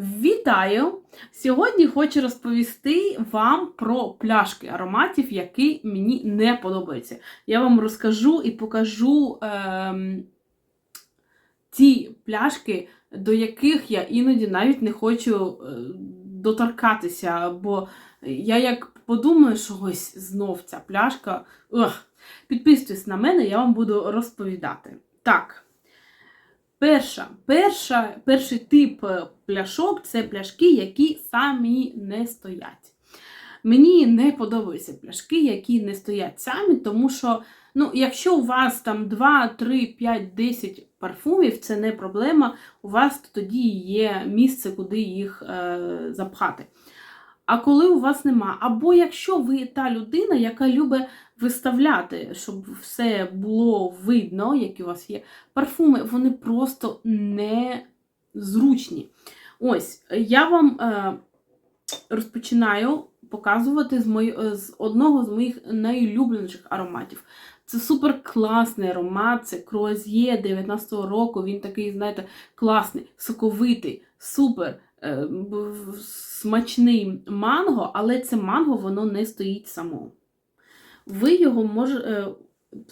Вітаю! Сьогодні хочу розповісти вам про пляшки ароматів, які мені не подобаються. Я вам розкажу і покажу ем, ті пляшки, до яких я іноді навіть не хочу е, доторкатися, бо я як подумаю, що ось знов ця пляшка. Ugh. Підписуйтесь на мене, я вам буду розповідати. Так. Перша, перша, перший тип е, пляшок це пляшки, які самі не стоять. Мені не подобаються пляшки, які не стоять самі, тому що, ну, якщо у вас там 2, 3, 5, 10 парфумів, це не проблема, у вас тоді є місце, куди їх е, запхати. А коли у вас нема, або якщо ви та людина, яка любить виставляти, щоб все було видно, які у вас є парфуми, вони просто не зручні. Ось, я вам е, розпочинаю показувати з, мої, з одного з моїх найулюбленіших ароматів. Це супер класний аромат, це Круаз'є 19-го року. Він такий, знаєте, класний, соковитий, супер е, смачний манго, але це манго воно не стоїть само. Ви його мож, е,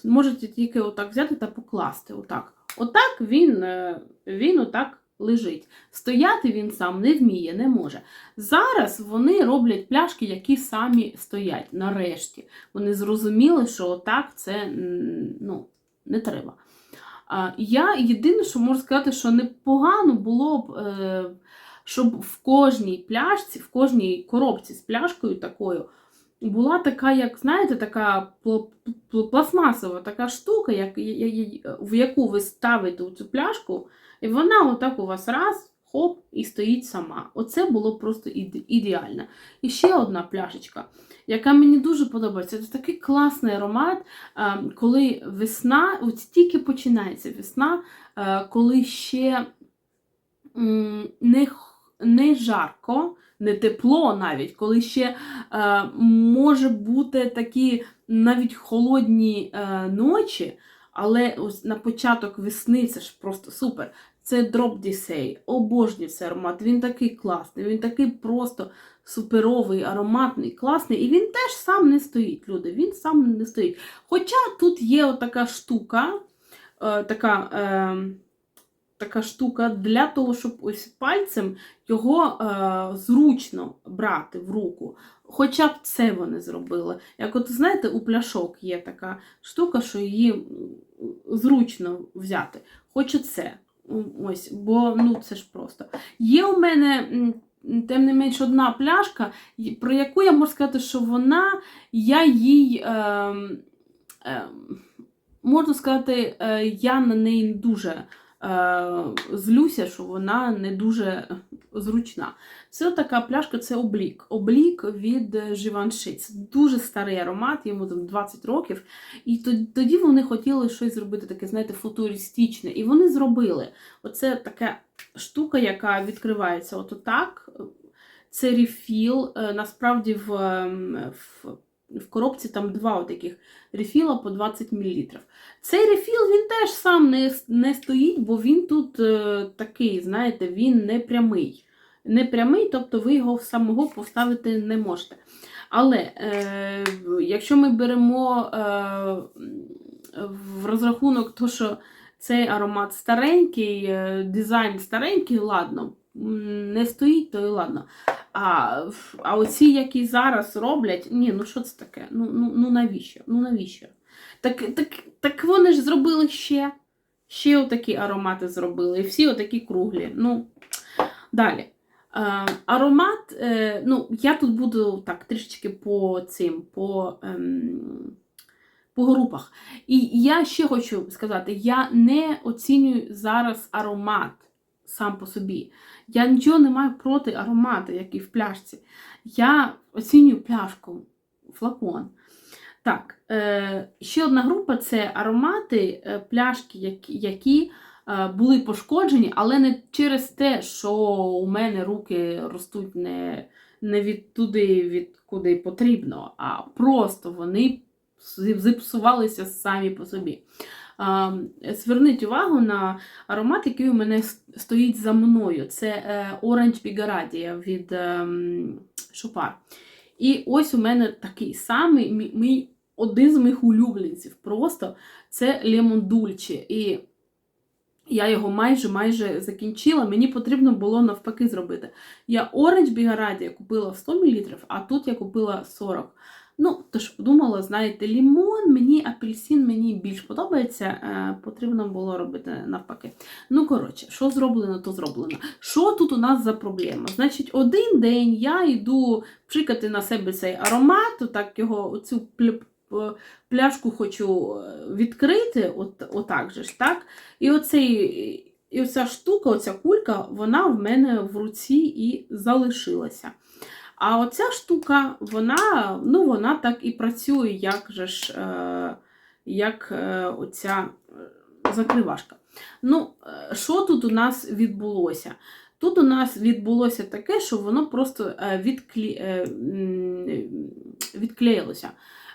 можете тільки отак взяти та покласти. Отак Отак він, е, він отак лежить. Стояти він сам не вміє, не може. Зараз вони роблять пляшки, які самі стоять. Нарешті. Вони зрозуміли, що отак це ну, не треба. Я єдине, що можу сказати, що непогано було б, е, щоб в кожній пляшці, в кожній коробці з пляшкою такою була така, як, знаєте, така пластмасова така штука, як, в яку ви ставите цю пляшку, і вона отак у вас раз, хоп, і стоїть сама. Оце було просто ідеально. І ще одна пляшечка, яка мені дуже подобається. Це такий класний аромат, коли весна, от тільки починається весна, коли ще не, не жарко не тепло навіть, коли ще е, може бути такі навіть холодні е, ночі, але ось на початок весни це ж просто супер. Це Drop Дісей, обожнюю цей аромат. Він такий класний, він такий просто суперовий, ароматний, класний. І він теж сам не стоїть, люди. Він сам не стоїть. Хоча тут є така штука, е, така. Е, така штука для того, щоб ось пальцем його е, зручно брати в руку. Хоча б це вони зробили. Як от знаєте, у пляшок є така штука, що її зручно взяти. Хочу це. Ось, Бо ну це ж просто. Є у мене. Тим не менш, одна пляшка, про яку я можу сказати, що вона, я їй, е, е, можна сказати, е, я на неї дуже злюся, що вона не дуже зручна. Це така пляшка це облік. Облік від Givenchy. Це дуже старий аромат, йому там 20 років. І тоді вони хотіли щось зробити таке, знаєте, футуристичне. І вони зробили. Оце така штука, яка відкривається от. Це рефіл, е, насправді в, в в коробці там два таких рефіла по 20 мл. Цей рефіл він теж сам не не стоїть, бо він тут е, такий, знаєте, він не прямий. Не прямий, тобто ви його самого поставити не можете. Але е, якщо ми беремо е, в розрахунок, то, що цей аромат старенький, е, дизайн старенький, ладно, не стоїть, то і ладно. А а оці, які зараз роблять, ні, ну що це таке? Ну ну, ну навіщо? Ну навіщо? Так так, так вони ж зробили ще. Ще отакі аромати зробили. І всі отакі круглі. Ну, Далі. Е, Аромат, е, ну, я тут буду так трішечки по цим, по. Ем, по групах. І я ще хочу сказати: я не оцінюю зараз аромат сам по собі. Я нічого не маю проти аромату, який в пляшці. Я оцінюю пляшку, флакон. Так, е, ще одна група це аромати, е, пляшки, які е, були пошкоджені, але не через те, що у мене руки ростуть не не від туди, від куди потрібно, а просто вони зіпсувалися самі по собі. Зверніть увагу на аромат, який у мене стоїть за мною. Це е, Orange Bigaradi від ем, Шопар. І ось у мене такий самий мій, один з моїх улюбленців. Просто це Lemon Dulce. І я його майже майже закінчила. Мені потрібно було навпаки зробити. Я Orange Bigaradi купила в 100 мл, а тут я купила 40. Ну, тож подумала, знаєте, лімон, мені апельсин мені більш подобається, е, потрібно було робити навпаки. Ну, коротше, що зроблено, то зроблено. Що тут у нас за проблема? Значить, один день я йду пшикати на себе цей аромат, так його цю пляшку хочу е, відкрити, от, отак же ж, так? І оцей. І оця штука, оця кулька, вона в мене в руці і залишилася. А оця штука, вона, ну, вона так і працює, як же ж, е, як е, оця е, закривашка. Ну, е, що тут у нас відбулося? Тут у нас відбулося таке, що воно просто е, відклі... відклеїлося.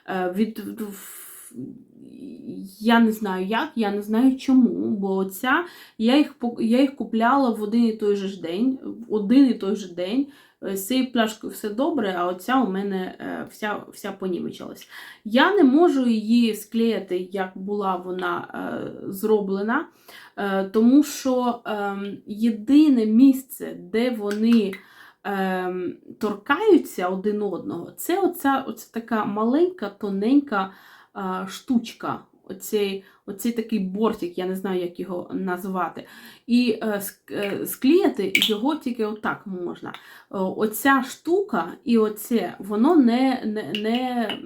Від... Я не знаю як, я не знаю чому, бо оця, я їх, я їх купляла в один і той же день, в один і той же день. Е, З цією пляшкою все добре, а оця у мене е, вся, вся понімечилась. Я не можу її склеїти, як була вона е, зроблена, тому що е, єдине місце, де вони е, торкаються один одного, це оця, оця така маленька, тоненька штучка. Оцей, оцей такий бортик, я не знаю, як його назвати. І е, е, склеїти його тільки отак можна. Оця штука і оце, воно не, не, не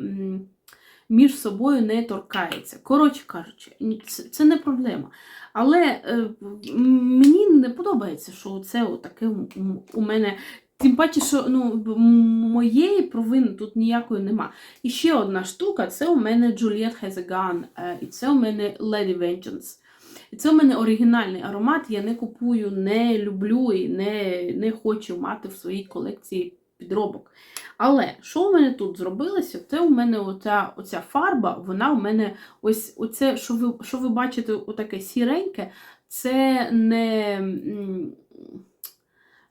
між собою не торкається. Коротше кажучи, це, не проблема. Але е, мені не подобається, що це таке у мене. Тим паче, що ну, моєї провини тут ніякої нема. І ще одна штука це у мене Juliet Has a Gun, е, і це у мене Lady Vengeance. І це у мене оригінальний аромат, я не купую, не люблю і не, не хочу мати в своїй колекції підробок. Але що у мене тут зробилося? Це у мене оця, оця фарба, вона у мене ось оце, що ви, що ви бачите, отаке сіреньке, це не,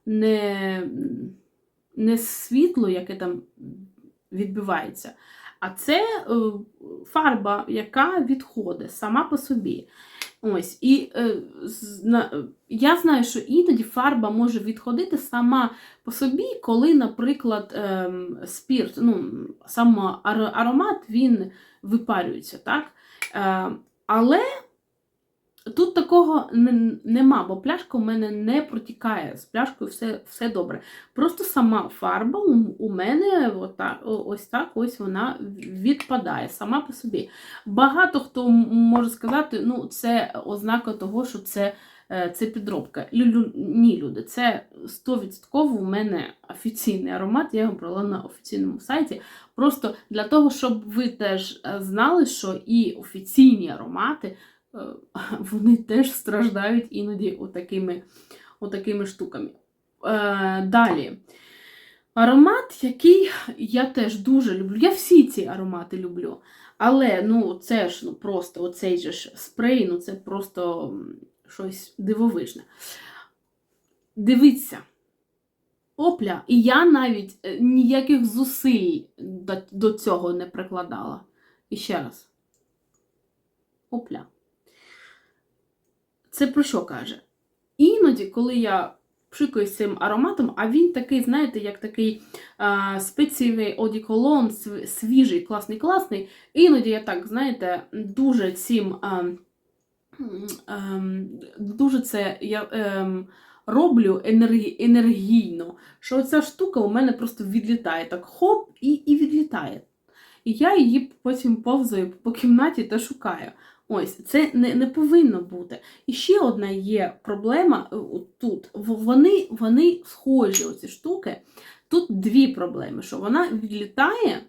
не, не світло, яке там відбивається. А це е, фарба, яка відходить сама по собі. Ось, і е, зна- я знаю, що іноді фарба може відходити сама по собі, коли, наприклад, ем, спірт, ну, сам аромат він випарюється, так? Е, але тут такого не- нема, бо пляшка у мене не протікає. З пляшкою все, все добре. Просто сама фарба у, мене ота- о- ось так ось вона відпадає сама по собі. Багато хто може сказати, ну це ознака того, що це, е, це підробка. Лю- Ні, люди, це 100% у мене офіційний аромат, я його брала на офіційному сайті. Просто для того, щоб ви теж е, знали, що і офіційні аромати вони теж страждають іноді отакими, отакими штуками. Е, далі. Аромат, який я теж дуже люблю. Я всі ці аромати люблю. Але ну, це ж ну, просто оцей же ж спрей, ну це просто щось дивовижне. Дивіться. Опля, і я навіть е, ніяких зусиль до цього не прикладала. І ще раз. Опля. Це про що каже? Іноді, коли я пшикаю з цим ароматом, а він такий, знаєте, як такий а, спецієвий одіколон, свіжий, класний, класний. Іноді я так, знаєте, дуже цим а, ем, дуже це я ем, роблю енергі, енергійно, що ця штука у мене просто відлітає. Так хоп, і, і відлітає. І я її потім повзаю по кімнаті та шукаю. Ось, це не, не повинно бути. І ще одна є проблема е, тут. Вони, вони схожі, оці штуки. Тут дві проблеми: що вона відлітає,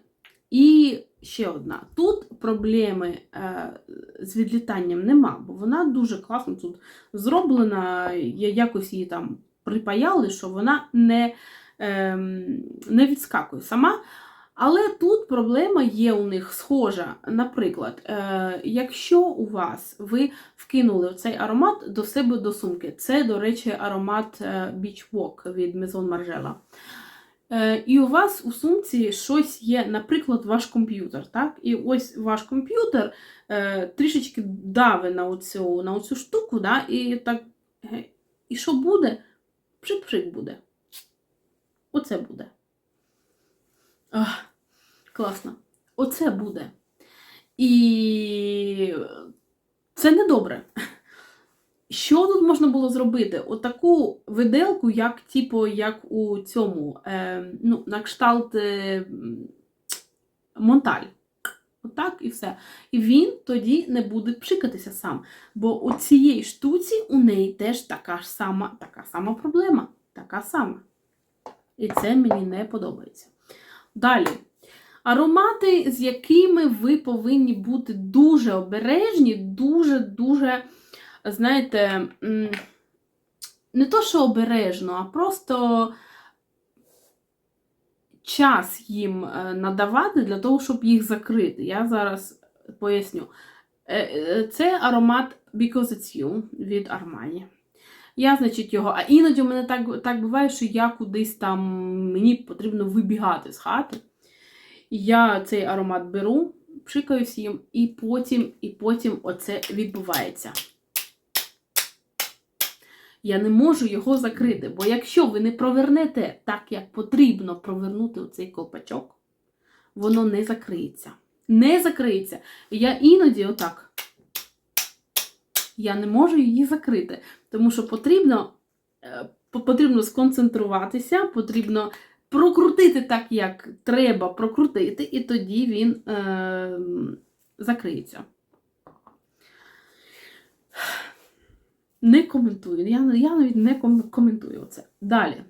і ще одна. Тут проблеми е, з відлітанням нема, бо вона дуже класно тут зроблена. Я якось її там припаяли, що вона не, ем, не відскакує сама. Але тут проблема є у них схожа. Наприклад, е, якщо у вас ви вкинули цей аромат до себе до сумки, це, до речі, аромат е, Beach Walk від Maison Margiela. Е, І у вас у сумці щось є, наприклад, ваш комп'ютер. Так? І ось ваш комп'ютер е, трішечки дави на оцю, на оцю штуку, да? і так. І що буде? Пшик-пшик буде. Оце буде. Ах, класно. Оце буде. І це не добре. Що тут можна було зробити? Отаку виделку, як, типу, як у цьому, е, ну, на кшталт е, монталь. Отак і все. І він тоді не буде пшикатися сам. Бо у цієї штуці у неї теж така ж сама, така сама проблема. Така сама. І це мені не подобається. Далі. Аромати, з якими ви повинні бути дуже обережні, дуже-дуже, знаєте, не то, що обережно, а просто час їм е, надавати для того, щоб їх закрити. Я зараз поясню. Е, е, Це аромат Because It's You від Armani. Я, значить, його. А іноді у мене так, так буває, що я кудись там мені потрібно вибігати з хати. Я цей аромат беру, пшикаюсь їм, і потім, і потім оце відбувається. Я не можу його закрити, бо якщо ви не провернете так, як потрібно провернути цей колпачок, воно не закриється. Не закриється. Я іноді отак. Я не можу її закрити, тому що потрібно, е, потрібно сконцентруватися, потрібно прокрутити так, як треба прокрутити, і тоді він е, закриється. Не коментую. Я, я навіть не коментую це. Далі.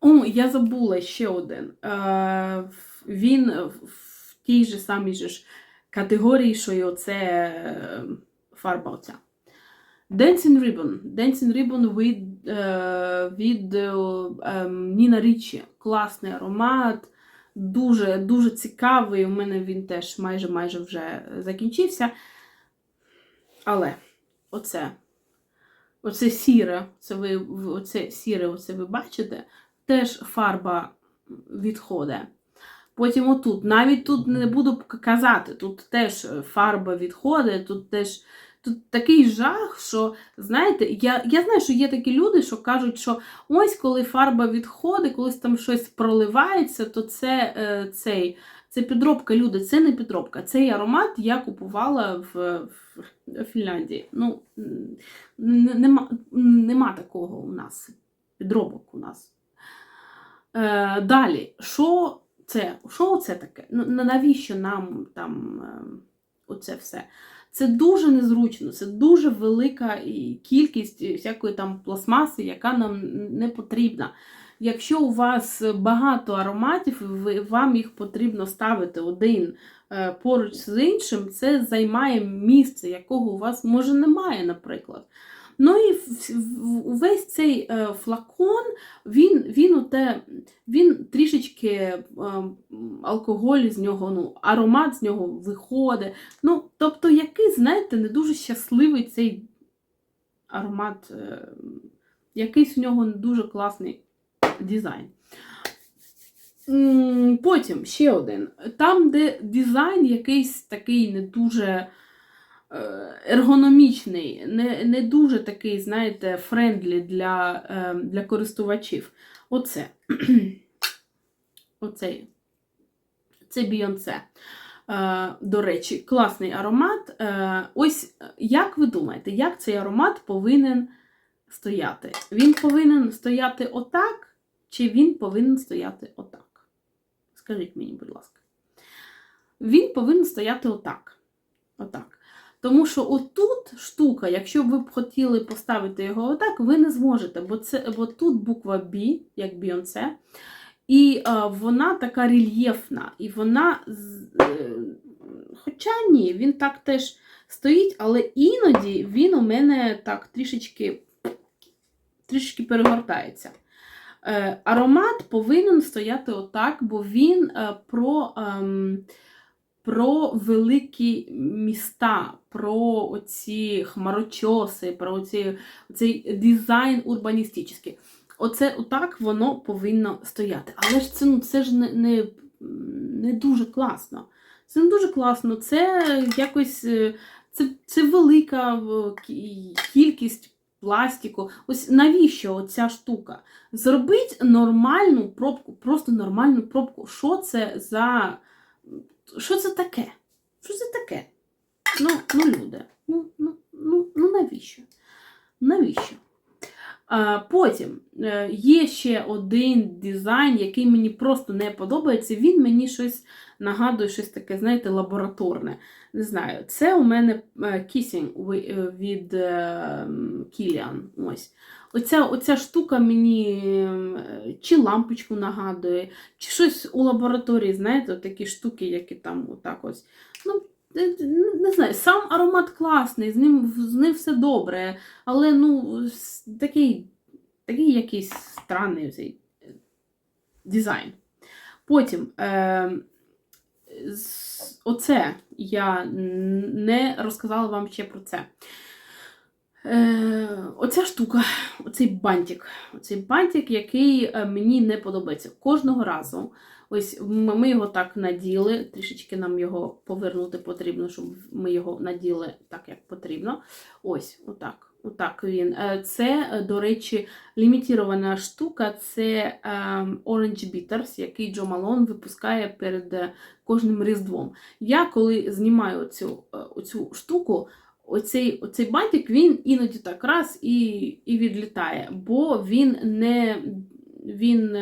О, я забула ще один. Е, він в- тій же самій же ж категорії, що й оце е, фарба оця. Dancing Ribbon. Dancing Ribbon е, від е, ем, Ніна Річі. Класний аромат. Дуже, дуже цікавий. У мене він теж майже майже вже закінчився. Але оце, оце сіре, це ви, оце сіре, оце ви бачите, теж фарба відходить. Потім отут, навіть тут не буду казати, тут теж фарба відходить, тут теж тут такий жах, що, знаєте, я, я знаю, що є такі люди, що кажуть, що ось коли фарба відходить, колись там щось проливається, то це е, цей. Це підробка, люди, це не підробка. Цей аромат я купувала в, в Фінляндії. Ну, нема, нема такого у нас. Підробок у нас. Е, далі, що це? Що це таке? Ну, навіщо нам там е, оце все? Це дуже незручно, це дуже велика кількість всякої там пластмаси, яка нам не потрібна. Якщо у вас багато ароматів, вам їх потрібно ставити один е, поруч з іншим, це займає місце, якого у вас може немає, наприклад. Ну і увесь цей е, флакон, він, він, оте, він трішечки е, алкоголь з нього, ну, аромат з нього виходить. Ну, тобто, який, знаєте, не дуже щасливий цей аромат, е, якийсь у нього не дуже класний дизайн. Потім ще один. Там, де дизайн якийсь такий не дуже ергономічний, не, не дуже такий, знаєте, френдлі для, е, для користувачів. Оце. Оцей. Це Бійонце. Е, До речі, класний аромат. Е, Ось як ви думаєте, як цей аромат повинен стояти? Він повинен стояти отак, чи він повинен стояти отак? Скажіть мені, будь ласка. Він повинен стояти отак. Отак. Тому що отут штука, якщо б ви б хотіли поставити його отак, ви не зможете, бо, це, бо тут буква B, як Beyoncé, і е, вона така рельєфна. І вона, е, хоча ні, він так теж стоїть, але іноді він у мене так трішечки, трішечки перегортається. Е, аромат повинен стояти отак, бо він про, ем, про великі міста, про оці хмарочоси, про оці, оцей дизайн урбаністичний. Оце отак воно повинно стояти. Але ж це, ну, це ж не, не, не дуже класно. Це не дуже класно. Це якось е, це, це велика кількість пластику. Ось навіщо оця штука? Зробіть нормальну пробку, просто нормальну пробку. Що це за. Що це таке? Що це таке? Ну, ну люди. Ну, ну, ну, ну навіщо? Навіщо? Потім е, є ще один дизайн, який мені просто не подобається. Він мені щось нагадує, щось таке, знаєте, лабораторне. Не знаю, це у мене кісінг від Кіліан. Ось. Оця, оця штука мені е, чи лампочку нагадує, чи щось у лабораторії, знаєте, такі штуки, які там отак ось. Ну, е, не- не знаю, сам аромат класний, з ним, з ним все добре, але ну, такий, такий якийсь странний цей е, дизайн. Потім. Е, оце я не розказала вам ще про це. Е, оця штука, оцей бантик. Оцей бантик, який е, мені не подобається. Кожного разу. Ось ми його так наділи, трішечки нам його повернути потрібно, щоб ми його наділи так, як потрібно. Ось, отак. Отак він. Е, Це, е, до речі, лімітірована штука. Це ем, Orange Bitters, який Джо Малон випускає перед е, кожним різдвом. Я коли знімаю цю, оцю штуку, оцей, оцей бантик він іноді так раз і, і відлітає, бо він не, він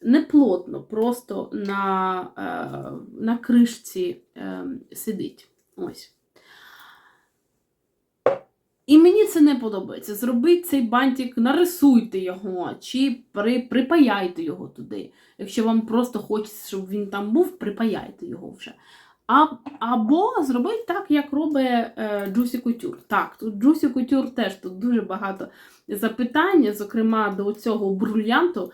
не плотно, просто на, е, на кришці е, сидить. Ось. І мені це не подобається. Зробіть цей бантик, нарисуйте його, чи при, припаяйте його туди. Якщо вам просто хочеться, щоб він там був, припаяйте його вже. А, або зробіть так, як робить е, Juicy Couture. Так, тут Juicy Couture теж тут дуже багато запитань, зокрема до цього брульянту,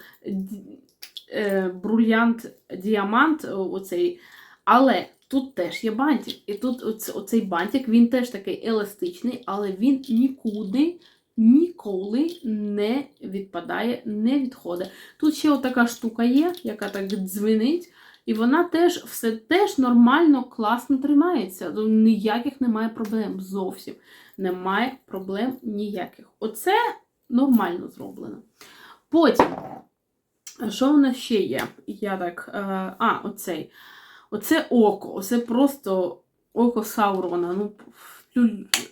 е, брульянт діамант, оцей. Але тут теж є бантик. І тут оц, оцей бантик, він теж такий еластичний, але він нікуди. Ніколи не відпадає, не відходить. Тут ще отака штука є, яка так дзвенить, і вона теж все теж нормально, класно тримається. Ніяких немає проблем зовсім. Немає проблем ніяких. Оце нормально зроблено. Потім, що в нас ще є? Я так. Е, а, оцей. Оце око. Оце просто око Саурона. Ну,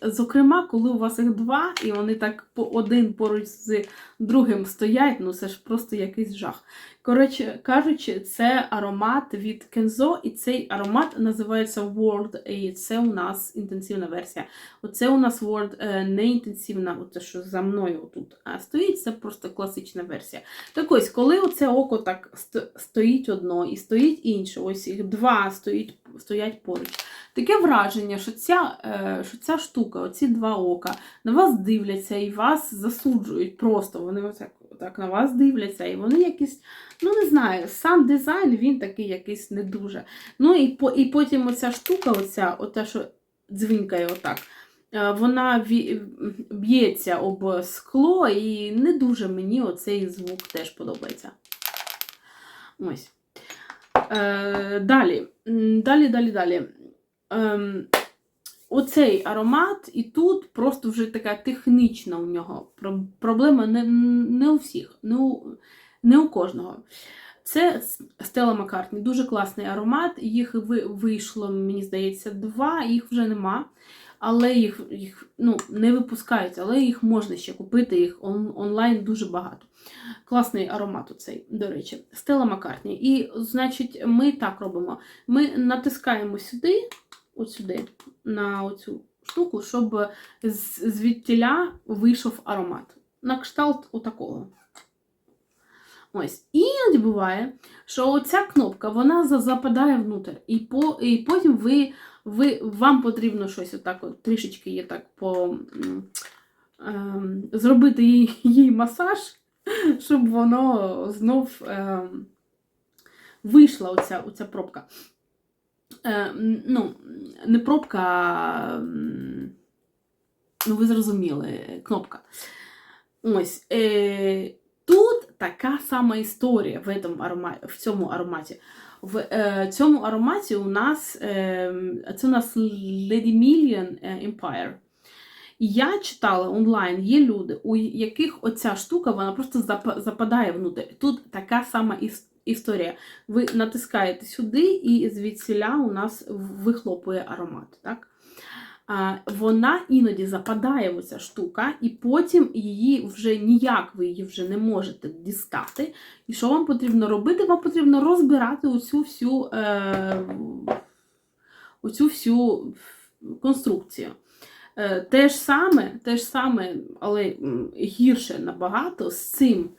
Зокрема, коли у вас їх два, і вони так по один поруч з другим стоять, ну це ж просто якийсь жах. Коротше кажучи, це аромат від Kenzo, і цей аромат називається World, і це у нас інтенсивна версія. Оце у нас World е, не інтенсивна, оце що за мною тут стоїть, це просто класична версія. Так ось, коли оце око так стоїть одно і стоїть інше, ось їх два стоїть, стоять поруч. Таке враження, що ця, е, що ця штука, оці два ока, на вас дивляться і вас засуджують просто. Вони отак, отак на вас дивляться, і вони якісь, ну не знаю, сам дизайн він такий якийсь не дуже. Ну і, по, і потім оця штука, оця, ота, що дзвінкає отак. е, Вона б'ється об скло, і не дуже мені оцей звук теж подобається. Ось. Е, далі. Далі, далі, далі. Оцей аромат, і тут просто вже така технічна у нього проблема не, не у всіх, не у, не у кожного. Це Стела Маккартні, дуже класний аромат. Їх вийшло, мені здається, два, їх вже нема. Але їх, їх ну, не випускають, але їх можна ще купити, їх он, онлайн дуже багато. Класний аромат у цей, до речі, Стела Маккартні. І, значить, ми так робимо: ми натискаємо сюди, от сюди, на оцю штуку, щоб звідтіля вийшов аромат. На кшталт отакого. Ось. Іноді буває, що оця кнопка вона западає внутрь, і, по, і потім ви, ви, вам потрібно щось отак от, трішечки є так по, ем, зробити їй, їй масаж, щоб воно знов е, вийшла оця, оця пробка. Е, ну, не пробка, а, ну ви зрозуміли, кнопка. Ось. Е, тут така сама історія в, этом арома, в цьому ароматі. В е, цьому ароматі у нас е, це у нас Lady Million е, Empire. Я читала онлайн, є люди, у яких оця штука вона просто западає внутрі. Тут така сама іс- історія. Ви натискаєте сюди, і звідсіля у нас вихлопує аромат. Так? Вона іноді западає в оця штука, і потім її вже ніяк ви її вже не можете дістати. І що вам потрібно робити? Вам потрібно розбирати оцю всю, е, оцю всю конструкцію. Е, Те ж саме, те ж саме, але гірше набагато з цим.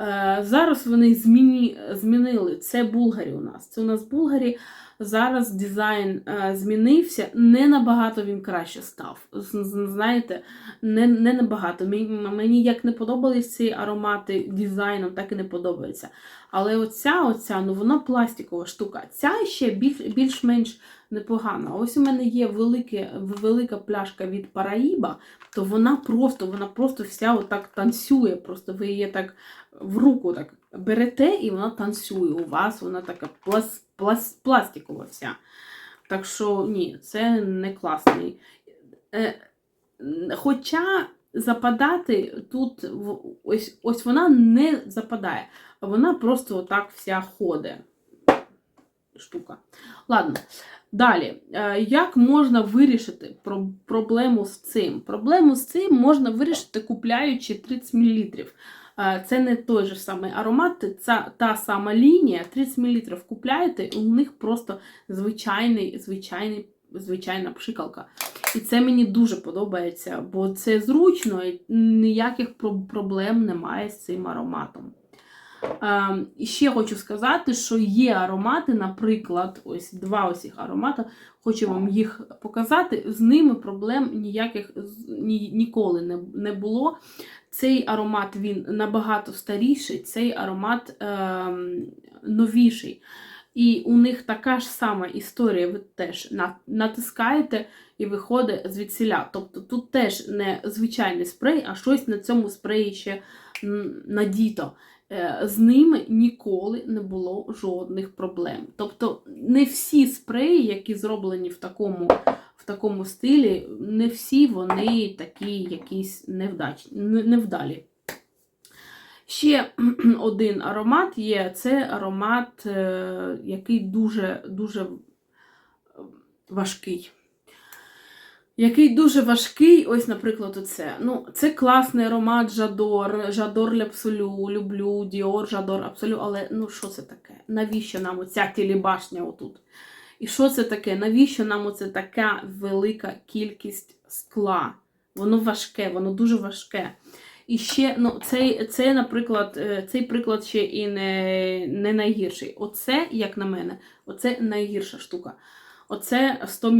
Е, Зараз вони зміні, змінили. Це Булгарі у нас. Це у нас Булгарі. Зараз дизайн е, змінився. Не набагато він краще став. Знаєте, не, не набагато. Мені, як не подобались ці аромати дизайном, так і не подобається. Але оця, оця, ну вона пластикова штука. Ця ще більш, більш-менш непогана. Ось у мене є велике, велика пляшка від Параїба, то вона просто, вона просто вся отак танцює. Просто ви її так в руку так берете, і вона танцює. У вас вона така плас, плас, пластикова вся. Так що ні, це не класний. Е, Хоча западати тут ось, ось вона не западає, а вона просто отак вся ходить. Штука. Ладно. Далі, Е, як можна вирішити проблему з цим? Проблему з цим можна вирішити, купляючи 30 мл. Е, Це не той же самий аромат, це та сама лінія. 30 мл купляєте, і у них просто звичайний, звичайний, звичайна пшикалка. І це мені дуже подобається, бо це зручно і ніяких проблем немає з цим ароматом. Ем, І ще хочу сказати, що є аромати, наприклад, ось два ось цих аромати, хочу вам їх показати. З ними проблем ніяких ні, ніколи не, не було. Цей аромат він набагато старіший, цей аромат ем, новіший. І у них така ж сама історія, ви теж натискаєте і виходить звідсіля. Тобто тут теж не звичайний спрей, а щось на цьому спреї ще надіто. Е, З ними ніколи не було жодних проблем. Тобто не всі спреї, які зроблені в такому, в такому стилі, не всі вони такі якісь невдачні, невдалі. Ще один аромат є. Це аромат, е, який дуже, дуже важкий. Який дуже важкий, ось, наприклад, оце. Ну, це класний аромат Жадор, Жадор Ляпсолю, люблю, Діор, Жадор Абсолю, але ну що це таке? Навіщо нам оця тілібашня отут? І що це таке? Навіщо нам оце така велика кількість скла? Воно важке, воно дуже важке. І ще, ну, цей, це, наприклад, е, цей приклад ще і не, не найгірший. Оце, як на мене, оце найгірша штука. Оце 100 мл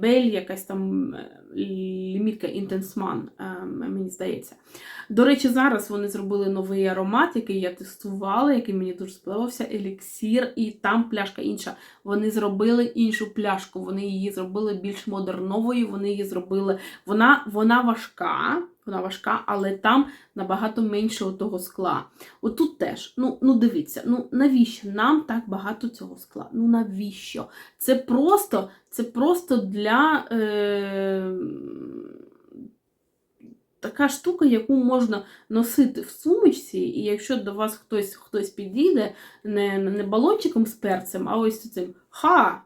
Vie якась там е, лімітка Інтенсман, мені здається. До речі, зараз вони зробили новий аромат, який я тестувала, який мені дуже сподобався, еліксір, і там пляшка інша. Вони зробили іншу пляшку, вони її зробили більш модерновою, вони її зробили. Вона, вона важка, вона важка, але там набагато менше того скла. Отут теж, ну, ну дивіться, ну навіщо нам так багато цього скла? Ну навіщо? Це просто, це просто для. Е... Така штука, яку можна носити в сумочці, і якщо до вас хтось хтось підійде не, не балончиком з перцем, а ось цим ха!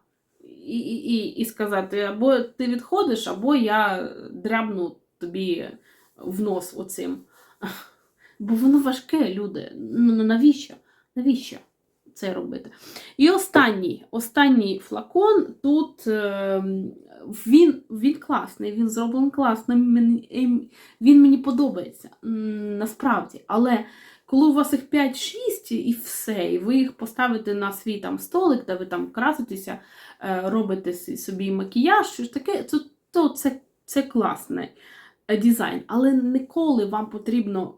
І, і, і, і сказати, або ти відходиш, або я дрябну тобі в нос оцим. Бо воно важке, люди. Ну навіщо? Навіщо це робити? І останній останній флакон тут е, він, він класний, він зроблений класно. Ем, він мені подобається насправді. Але коли у вас їх 5-6 і все, і ви їх поставите на свій там столик, де ви там краситеся, е, робите собі макіяж, щось таке, то, то це, це класне. Е, дизайн. Але ніколи вам потрібно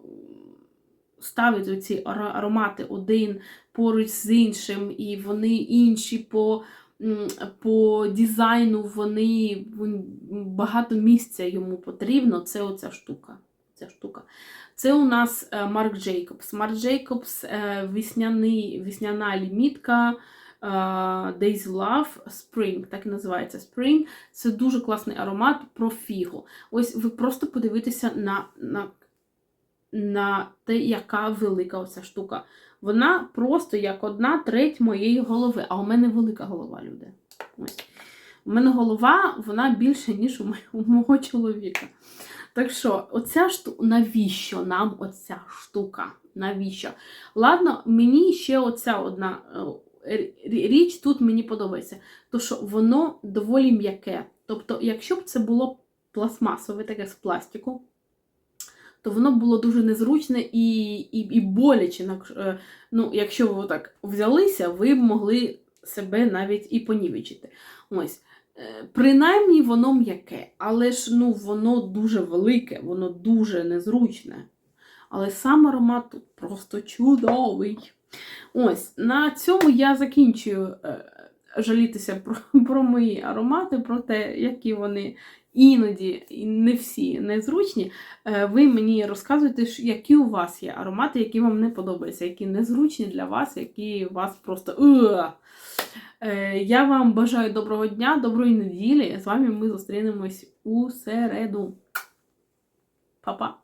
ставити ці аромати один поруч з іншим, і вони інші по, по дизайну, вони багато місця йому потрібно. Це оця штука. Ця штука. Це у нас Марк Джейкобс. Марк Джейкобс весняний, весняна лімітка Days Love Spring, так і називається Spring. Це дуже класний аромат про фігу. Ось ви просто подивитеся на, на, на те, яка велика оця штука. Вона просто як одна треть моєї голови, а у мене велика голова, люди. У мене голова, вона більше, ніж у мо- у мого чоловіка. Так що, оця штука, навіщо нам оця штука? Навіщо? Ладно, мені ще оця одна е, річ тут мені подобається. То що воно доволі м'яке. Тобто, якщо б це було пластмасове, таке з пластику, то воно було дуже незручне і, і, і боляче. Е, Ну, якщо ви так взялися, ви б могли себе навіть і понівечити. Ось. Е, Принаймні воно м'яке, але ж ну, воно дуже велике, воно дуже незручне. Але сам аромат тут просто чудовий. Ось, на цьому я закінчую е, жалітися про, про мої аромати, про те, які вони іноді не всі незручні. Е, ви мені розказуєте, які у вас є аромати, які вам не подобаються, які незручні для вас, які вас просто. Е, Я вам бажаю доброго дня, доброї неділі. З вами ми зустрінемось у середу. Па-па!